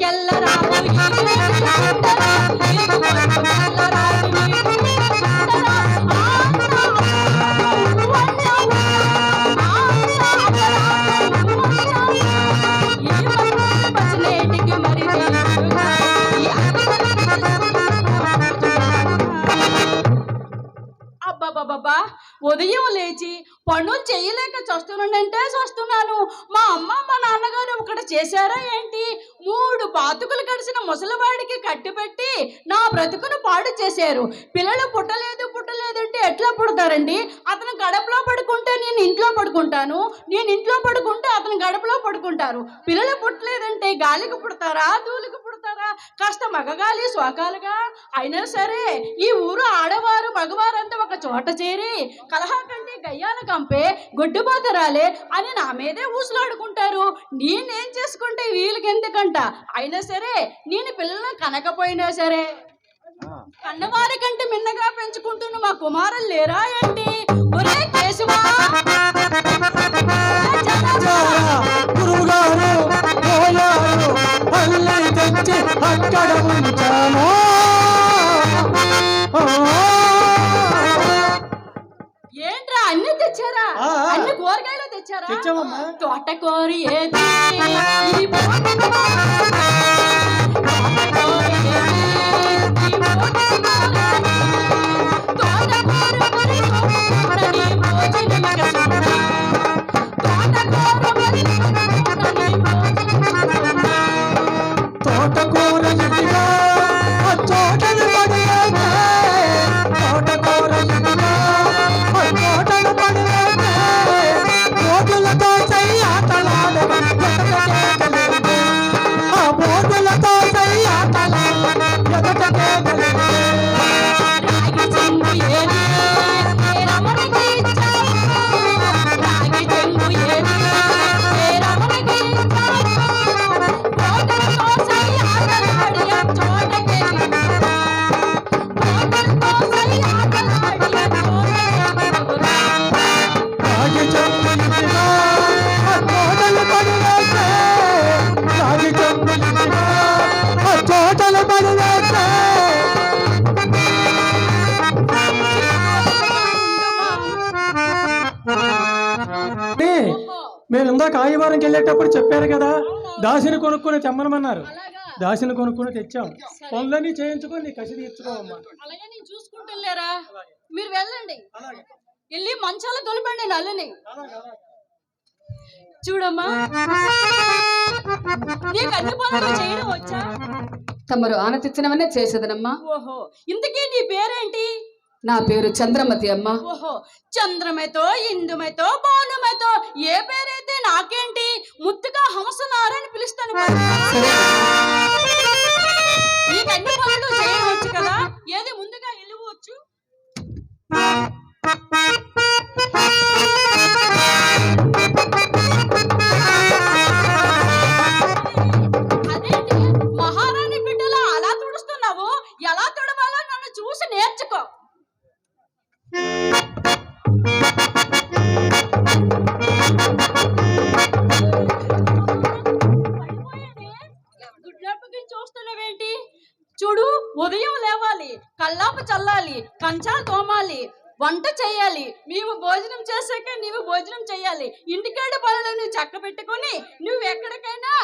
look. బాబా ఉదయం లేచి పనులు చేయలేక చస్తున్నానంటే చస్తున్నాను. మా అమ్మ మా నాన్నగారు ఒకటి చేశారా ఏంటి? మూడు పాతుకులు గడిచిన ముసలివాడికి కట్టిపెట్టి నా బ్రతుకును పాడు చేశారు. పిల్లలు పుట్టలేదు పుట్టలేదు ఎట్లా పుడతారండి? అతను గడపలో పడుకుంటే నేను ఇంట్లో పడుకుంటాను నేను ఇంట్లో పడుకుంటే అతను గడపలో పడుకుంటారు. పిల్లలు పుట్టలేదంటే గాలికి పుడతారా ధూళికి పుడతారా? కాస్త మగగాలి శోకాలుగా అయినా సరే ఈ ఊరు ఆడవారు మగవారంతా ఒక చోట చేరి కలహా కంటే గయ్యాల కంపే గొడ్డుబాతరాలే అని నా మీదే ఊసులాడుకుంటారు. నేనేం చేసుకుంటే వీళ్ళకి ఎందుకంట అయినా సరే నేను పిల్లల్ని కనకపోయినా సరే. కన్నవారి కంటే మిన్నగా పెంచుకుంటున్న మా కుమారులు లేరా ఏంటి? ఒరే కేశవా! గురువు గారు పోయారు అల్లి తెచ్చి అక్కడ ఉంచాను ఆ, ఏంట్రా అన్ని తెచ్చారా. అన్ని కూరగాయలు తెచ్చారా? తెచ్చామమ్మా. తోటకూర ఏది? తోటకూర ఇందాక ఆదివారంకి వెళ్ళేటప్పుడు చెప్పారు కదా దాసిని కొనుక్కొని తెమ్మనమన్నారు. దాసిని కొనుక్కొని తెచ్చాం. పనులన్నీ చేయించుకొని నీ కసి తీర్చుకోవమ్మా అలాగే నేను చూసుకుంటున్నారా మీరు వెళ్ళండి. వెళ్ళి మంచాలు తొలిపండి నల్లని. చూడమ్మా. నీకు అన్ని పనులు చేయడం వచ్చా? తమరు ఆనతిచ్చినవనే చేసేదనమ్మా. ఓహో ఇంతకీ నీ పేరేంటి? నా పేరు చంద్రమతి అమ్మ. ఓహో చంద్రమతో ఇందుమతో భానుమతో ఏ పేరైతే నాకేంటి ముద్దుగా హంసనారని పిలుస్తాను వంట చేయాలి. మేము భోజనం చేశాక నీవు భోజనం చేయాలి. ఇంటికాడ పనులను నువ్వు చక్క పెట్టుకొని నువ్వు ఎక్కడికైనా